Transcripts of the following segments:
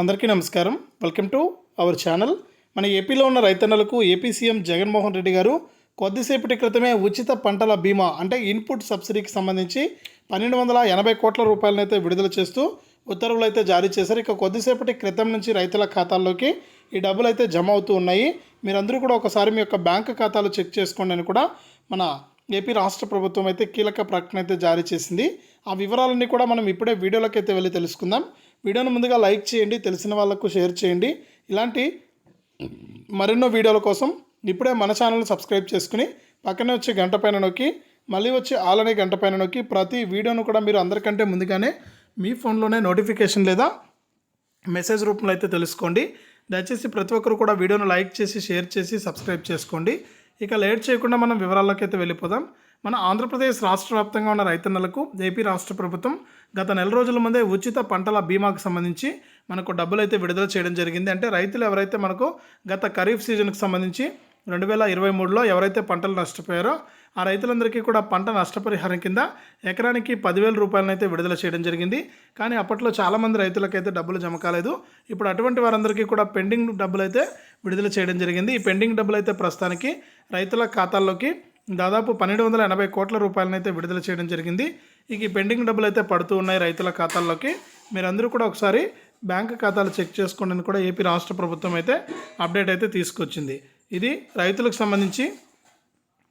అందరికీ నమస్కారం. Welcome to our channel. మన ఏపీలో ఉన్న రైతన్నలకు ఏపీ సీఎం జగన్మోహన్ రెడ్డి గారు కొద్దిసేపటి క్రితమే ఉచిత పంటల బీమా అంటే ఇన్పుట్ సబ్సిడీకి సంబంధించి పన్నెండు వందల ఎనభై కోట్ల రూపాయలనైతే విడుదల చేస్తూ ఉత్తర్వులు అయితే జారీ చేశారు. ఇక కొద్దిసేపటి క్రితం నుంచి రైతుల ఖాతాల్లోకి ఈ డబ్బులు అయితే జమ అవుతూ ఉన్నాయి. మీరందరూ కూడా ఒకసారి మీ యొక్క బ్యాంక్ ఖాతాలు చెక్ చేసుకోండి అని కూడా మన ఏపీ రాష్ట్ర ప్రభుత్వం అయితే కీలక ప్రకటన అయితే జారీ చేసింది. ఆ వివరాలన్నీ కూడా మనం ఇప్పుడే వీడియోలోకి అయితే వెళ్ళి తెలుసుకుందాం. వీడియోను ముందుగా లైక్ చేయండి తెలిసిన వాళ్ళకు షేర్ చేయండి. ఇలాంటి మరెన్నో వీడియోల కోసం ఇప్పుడే మన ఛానల్ని సబ్స్క్రైబ్ చేసుకుని పక్కనే వచ్చే గంట పైన నొక్కి మళ్ళీ వచ్చి ఆలనే గంట పైన నొక్కి ప్రతి వీడియోను కూడా మీరు అందరికంటే ముందుగానే మీ ఫోన్లోనే నోటిఫికేషన్ లేదా మెసేజ్ రూపంలో అయితే తెలుసుకోండి. దయచేసి ప్రతి ఒక్కరు కూడా వీడియోను లైక్ చేసి షేర్ చేసి సబ్స్క్రైబ్ చేసుకోండి. ఇక లేట్ చేయకుండా మనం వివరాల్లోకి అయితే వెళ్ళిపోదాం. మన ఆంధ్రప్రదేశ్ రాష్ట్ర వ్యాప్తంగా ఉన్న రైతన్నలకు ఏపీ రాష్ట్ర ప్రభుత్వం గత నెల రోజుల ముందే ఉచిత పంటల బీమాకు సంబంధించి మనకు డబ్బులు అయితే విడుదల చేయడం జరిగింది. అంటే రైతులు ఎవరైతే మనకు గత ఖరీఫ్ సీజన్కి సంబంధించి రెండు వేల ఇరవై మూడులో ఎవరైతే పంటలు నష్టపోయారో ఆ రైతులందరికీ కూడా పంట నష్టపరిహారం కింద ఎకరానికి పదివేల రూపాయలను అయితే విడుదల చేయడం జరిగింది. కానీ అప్పట్లో చాలామంది రైతులకైతే డబ్బులు జమ కాలేదు. ఇప్పుడు అటువంటి వారందరికీ కూడా పెండింగ్ డబ్బులు అయితే విడుదల చేయడం జరిగింది. ఈ పెండింగ్ డబ్బులు అయితే ప్రస్తుతానికి రైతుల ఖాతాల్లోకి దాదాపు పన్నెండు వందల ఎనభై కోట్ల రూపాయలను అయితే విడుదల చేయడం జరిగింది. ఇక ఈ పెండింగ్ డబ్బులు అయితే పడుతూ ఉన్నాయి రైతుల ఖాతాల్లోకి. మీరందరూ కూడా ఒకసారి బ్యాంక్ ఖాతాలు చెక్ చేసుకోండి అని కూడా ఏపీ రాష్ట్ర ప్రభుత్వం అయితే అప్డేట్ అయితే తీసుకొచ్చింది. ఇది రైతులకు సంబంధించి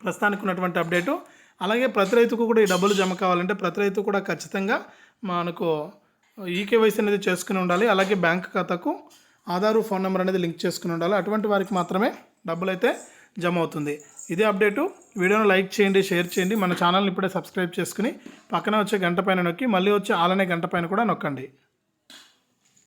ప్రస్తుతానికి ఉన్నటువంటి అప్డేటు. అలాగే ప్రతి రైతుకు కూడా ఈ డబ్బులు జమ కావాలంటే ప్రతి రైతు కూడా ఖచ్చితంగా మనకు ఈకేవైసీ అనేది చేసుకుని ఉండాలి. అలాగే బ్యాంక్ ఖాతాకు ఆధారు ఫోన్ నెంబర్ అనేది లింక్ చేసుకుని ఉండాలి. అటువంటి వారికి మాత్రమే డబ్బులు అయితే జమ అవుతుంది. ఇదే అప్డేటు. వీడియోను లైక్ చేయండి షేర్ చేయండి. మన ఛానల్ని ఇప్పుడే సబ్స్క్రైబ్ చేసుకుని పక్కన వచ్చే గంట పైన నొక్కి మళ్ళీ వచ్చే ఆలనే గంట పైన కూడా నొక్కండి.